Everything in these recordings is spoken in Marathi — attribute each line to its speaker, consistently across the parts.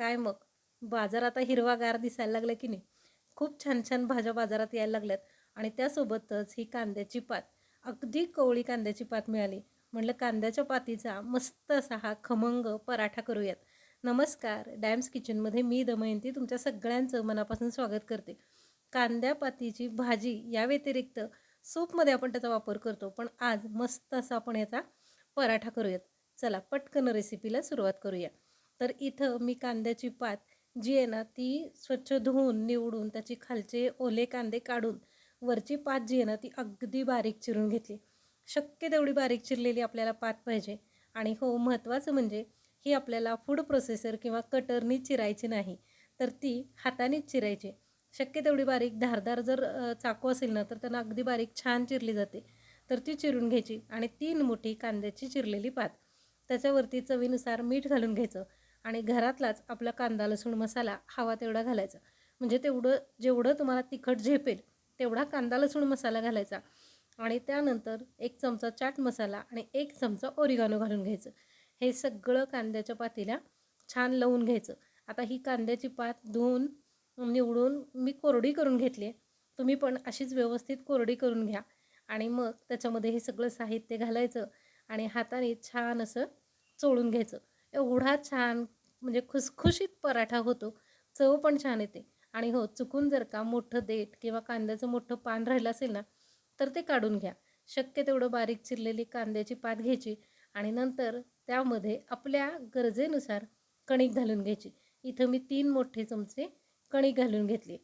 Speaker 1: काय मग? बाजार आता हिरवागार दिसायला लागला की नाही? खूप छान छान भाज्या बाजारात यायला लागल्यात आणि त्यासोबतच ही कांद्याची पात. अगदी कवळी कांद्याची पात मिळाली. म्हटलं कांद्याच्या पातीचा मस्त असा हा खमंग पराठा करूयात. नमस्कार. डॅम्स किचनमध्ये मी दमयंती तुमच्या सगळ्यांचं मनापासून स्वागत करते. कांद्या पातीची भाजी या व्यतिरिक्त सूपमध्ये आपण त्याचा वापर करतो पण आज मस्त असा आपण याचा पराठा करूयात. चला पटकन रेसिपीला सुरुवात करूया तर इथं मी कांद्याची पात जी आहे ना ती स्वच्छ धुवून निवडून त्याची खालचे ओले कांदे काढून वरची पात जी आहे ना ती अगदी बारीक चिरून घेतली. शक्य तेवढी बारीक चिरलेली आपल्याला पात पाहिजे. आणि हो महत्त्वाचं म्हणजे ही आपल्याला फूड प्रोसेसर किंवा कटरनी चिरायची नाही तर ती हातानेच चिरायची. शक्य तेवढी बारीक धारदार जर चाकू असेल ना तर त्यांना अगदी बारीक छान चिरली जाते. तर ती चिरून घ्यायची आणि तीन मोठी कांद्याची चिरलेली पात. त्याच्यावरती चवीनुसार मीठ घालून घ्यायचं. आणि घरातलाच आपला कांदा लसूण मसाला हवा तेवढा घालायचा. म्हणजे तेवढं जेवढं तुम्हाला तिखट झेपेल तेवढा कांदा लसूण मसाला घालायचा. आणि त्यानंतर एक चमचा चाट मसाला आणि एक चमचा ओरिगानो घालून घ्यायचं. हे सगळं कांद्याच्या पातीला छान लावून घ्यायचं. आता ही कांद्याची पात धुवून निवडून मी कोरडी करून घेतली आहे. तुम्ही पण अशीच व्यवस्थित कोरडी करून घ्या. आणि मग त्याच्यामध्ये हे सगळं साहित्य घालायचं आणि हाताने छान असं चोळून घ्यायचं. एवढा छान म्हणजे खुसखुशीत पराठा होतो. चव पण छान येते. आणि हो चुकून जर का मोठं देठ किंवा कांद्याचं मोठं पान राहिलं असेल ना तर ते काढून घ्या. शक्य तेवढं बारीक चिरलेली कांद्याची पात घ्यायची आणि नंतर त्यामध्ये आपल्या गरजेनुसार कणिक घालून घ्यायची. इथं मी तीन मोठे चमचे कणिक घालून घेतली.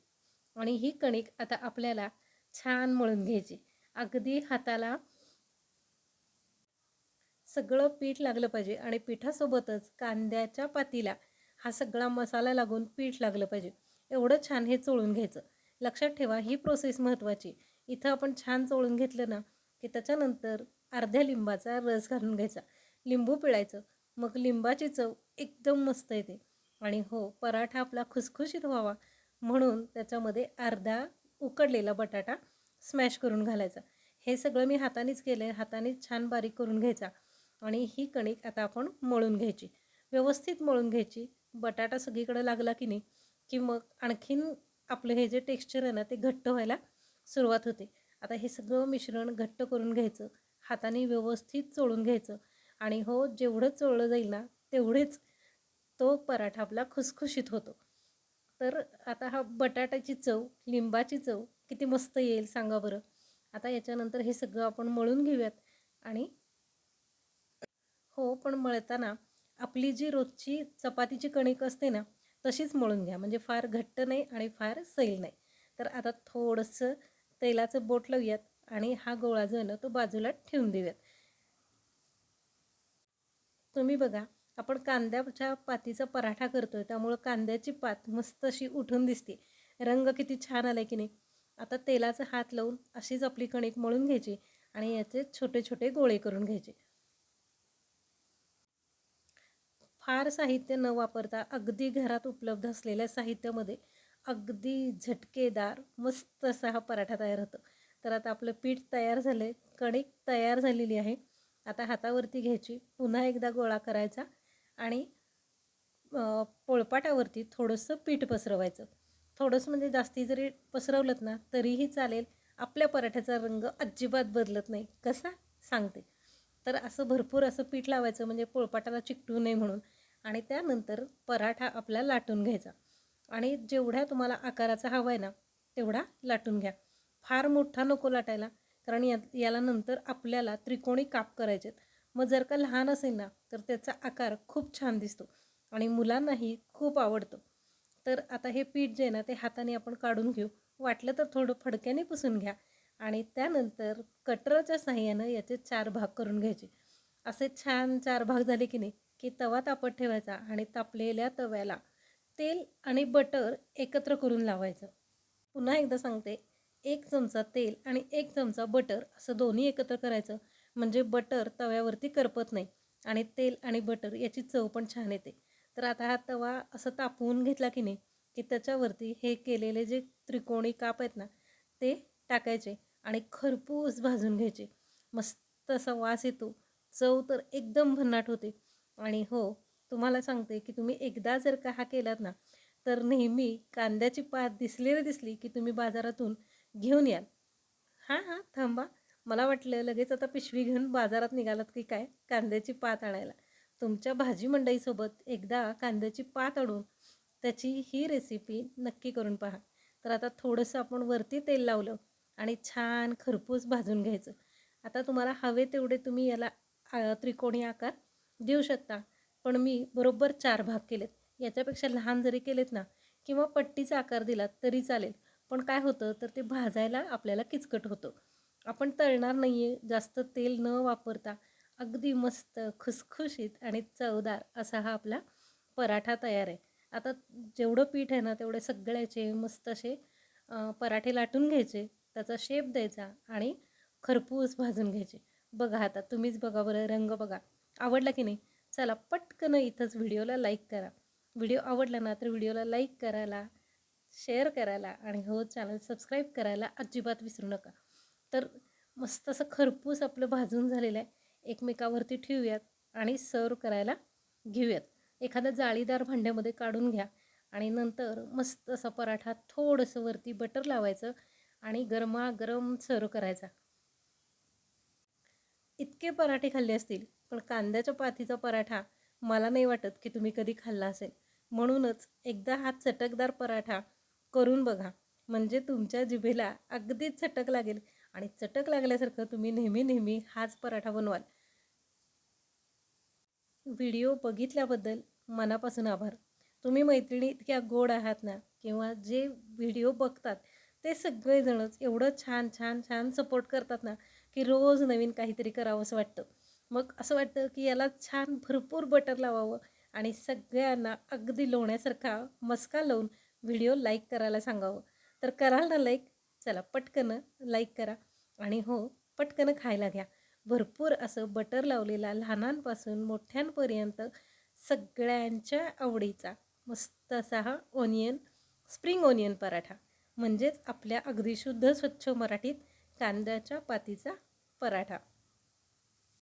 Speaker 1: आणि ही कणिक आता आपल्याला छान मळून घ्यायची. अगदी हाताला सगळं पीठ लागलं पाहिजे आणि पिठासोबतच कांद्याच्या पातीला हा सगळा मसाला लागून पीठ लागलं पाहिजे. एवढं छान हे चोळून घ्यायचं. लक्षात ठेवा ही प्रोसेस महत्त्वाची इथं आपण छान चोळून घेतलं ना की त्याच्यानंतर अर्ध्या लिंबाचा रस घालून घ्यायचा. लिंबू पिळायचं. मग लिंबाची चव एकदम मस्त येते. आणि हो पराठा आपला खुसखुशीत व्हावा म्हणून त्याच्यामध्ये अर्धा उकडलेला बटाटा स्मॅश करून घालायचा. हे सगळं मी हातानेच केलं आहे हातानेच छान बारीक करून घ्यायचा. आणि ही कणिक आता आपण मळून घ्यायची. व्यवस्थित मळून घ्यायची. बटाटा सगळीकडे लागला की नाही की मग आणखीन आपलं हे जे टेक्स्चर आहे ना ते घट्ट व्हायला सुरुवात होते. आता हे सगळं मिश्रण घट्ट करून घ्यायचं. हाताने व्यवस्थित चोळून घ्यायचं. आणि हो जेवढं चोळलं जाईल ना तेवढेच तो पराठा आपला खुसखुशीत होतो. तर आता हा बटाट्याची चव लिंबाची चव किती मस्त येईल सांगा बरं. आता याच्यानंतर हे सगळं आपण मळून घेऊयात आणि हो पण मळताना आपली जी रोजची चपातीची कणिक असते ना तशीच मळून घ्या. म्हणजे फार घट्ट नाही आणि फार सैल नाही. तर आता थोडंसं तेलाचं बोट लावूयात आणि हा गोळा जो आहे ना तो बाजूला ठेवून देऊयात. तुम्ही बघा आपण कांद्याच्या पातीचा पराठा करतोय त्यामुळं कांद्याची पात मस्त अशी उठून दिसते. रंग किती छान आला की नाही? आता तेलाचा हात लावून अशीच आपली कणिक मळून घ्यायची आणि याचे छोटे छोटे गोळे करून घ्यायचे. फार साहित्य न वापरता अगदी घरात उपलब्ध असलेल्या साहित्यामध्ये अगदी झटकेदार मस्त असा हा पराठा तयार होतो. तर आता आपलं पीठ तयार झालं आहे कणिक तयार झालेली आहे. आता हातावरती घ्यायची पुन्हा एकदा गोळा करायचा आणि पोळपाटावरती थोडंसं पीठ पसरवायचं. थोडंसं म्हणजे जास्ती जरी पसरवलं ना तरीही चालेल. आपल्या पराठ्याचा रंग अजिबात बदलत नाही. कसा? सांगते. तर असं भरपूर असं पीठ लावायचं म्हणजे पोळपाटाला चिकटू नये म्हणून. आणि त्यानंतर पराठा आपला लाटून घ्यायचा. आणि जेवढ्या तुम्हाला आकाराचा हवा आहे ना तेवढा लाटून घ्या. फार मोठा नको लाटायला कारण या याला नंतर आपल्याला त्रिकोणी काप करायचे मग जर का लहान असेल ना तर त्याचा आकार खूप छान दिसतो. आणि मुलांनाही खूप आवडतो. तर आता हे पीठ जे आहे ना ते हाताने आपण काढून घेऊ. वाटलं तर थोडं फडक्याने पुसून घ्या. आणि त्यानंतर कटरच्या साह्यानं याचे चार भाग करून घ्यायचे. असे छान चार भाग झाले की नाही की तवा तापत ठेवायचा आणि तापलेल्या तव्याला तेल आणि बटर एकत्र करून लावायचं. पुन्हा एकदा सांगते एक चमचा तेल आणि एक चमचा बटर असं दोन्ही एकत्र करायचं. म्हणजे बटर तव्यावरती करपत नाही आणि तेल आणि बटर याची चव पण छान येते. तर आता हा तवा असं तापवून घेतला की नाही की त्याच्यावरती हे केलेले जे त्रिकोणी काप आहेत ना ते टाकायचे. आणि खरपूस भाजून घ्यायचे. मस्त असा वास येतो. चव तर एकदम भन्नाट होते. आणि हो तुम्हाला सांगते की तुम्ही एकदा जर का हा केलात ना तर नेहमी कांद्याची पात दिसली ना दिसली की तुम्ही बाजारातून घेऊन याल. हां हां थांबा. मला वाटलं लगेच आता पिशवी घेऊन बाजारात निघालात की काय? कांद्याची पात आणायला. तुमच्या भाजी मंडईसोबत एकदा कांद्याची पात आणून त्याची ही रेसिपी नक्की करून पहा. तर आता थोडंसं आपण वरती तेल लावलं. आणि छान खरपूस भाजून घ्यायचं. आता तुम्हाला हवे तेवढे तुम्ही याला त्रिकोणी आकार देऊ शकता. पण मी बरोबर चार भाग केलेत. याच्यापेक्षा लहान जरी केलेत ना किंवा पट्टीचा आकार दिलात तरी चालेल. पण काय होतं तर ते भाजायला आपल्याला किचकट होतं. आपण तळणार नाही आहे जास्त तेल न वापरता. अगदी मस्त खुसखुशीत आणि चवदार असा हा आपला पराठा तयार आहे. आता जेवढं पीठ आहे ना तेवढे सगळ्याचे मस्त असे पराठे लाटून घ्यायचे. त्याचा शेप द्यायचा आणि खरपूस भाजून घ्यायचे. बघा आता तुम्हीच बघा बरं रंग बघा. आवडला की नाही? चला पटकन इथंच व्हिडिओला लाईक करा. व्हिडिओ आवडला ना तर व्हिडिओला लाईक करायला शेअर करायला आणि हो चॅनल सबस्क्राईब करायला अजिबात विसरू नका. तर मस्त असं खरपूस आपलं भाजून झालेलं आहे. एकमेकावरती ठेवूयात आणि सर्व करायला घेऊयात. एखाद्या जाळीदार भांड्यामध्ये काढून घ्या आणि नंतर मस्त असा पराठा थोडंसं वरती बटर लावायचं. आणि गरमागरम सर्व करायचा. इतके पराठे खाल्ले असतील पण कांद्याच्या पातीचा पराठा मला नाही वाटत की तुम्ही कधी खाल्ला असेल. म्हणूनच एकदा हा चटकदार पराठा करून बघा. म्हणजे तुमच्या जिभेला अगदीच चटक लागेल आणि चटक लागल्यासारखं तुम्ही नेहमी नेहमी हाच पराठा बनवाल. व्हिडिओ बघितल्याबद्दल मनापासून आभार. तुम्ही मैत्रिणी इतक्या गोड आहात ना किंवा जे व्हिडिओ बघतात ते सगळेजणच एवढं छान छान छान सपोर्ट करतात ना की रोज नवीन काहीतरी करावंसं वाटतं. मग असं वाटतं की याला छान भरपूर बटर लावावं आणि सगळ्यांना अगदी लोण्यासारखा मस्का लावून व्हिडिओ लाईक करायला सांगावं. तर कराल ना लाईक चला पटकन लाईक करा आणि हो पटकन खायला घ्या. भरपूर असं बटर लावलेला लहानांपासून मोठ्यांपर्यंत सगळ्यांच्या आवडीचा मस्त असा हा ओनियन स्प्रिंग ओनियन पराठा. म्हणजेच आपल्या अगदी शुद्ध स्वच्छ मराठीत कांद्याच्या पातीचा पराठा.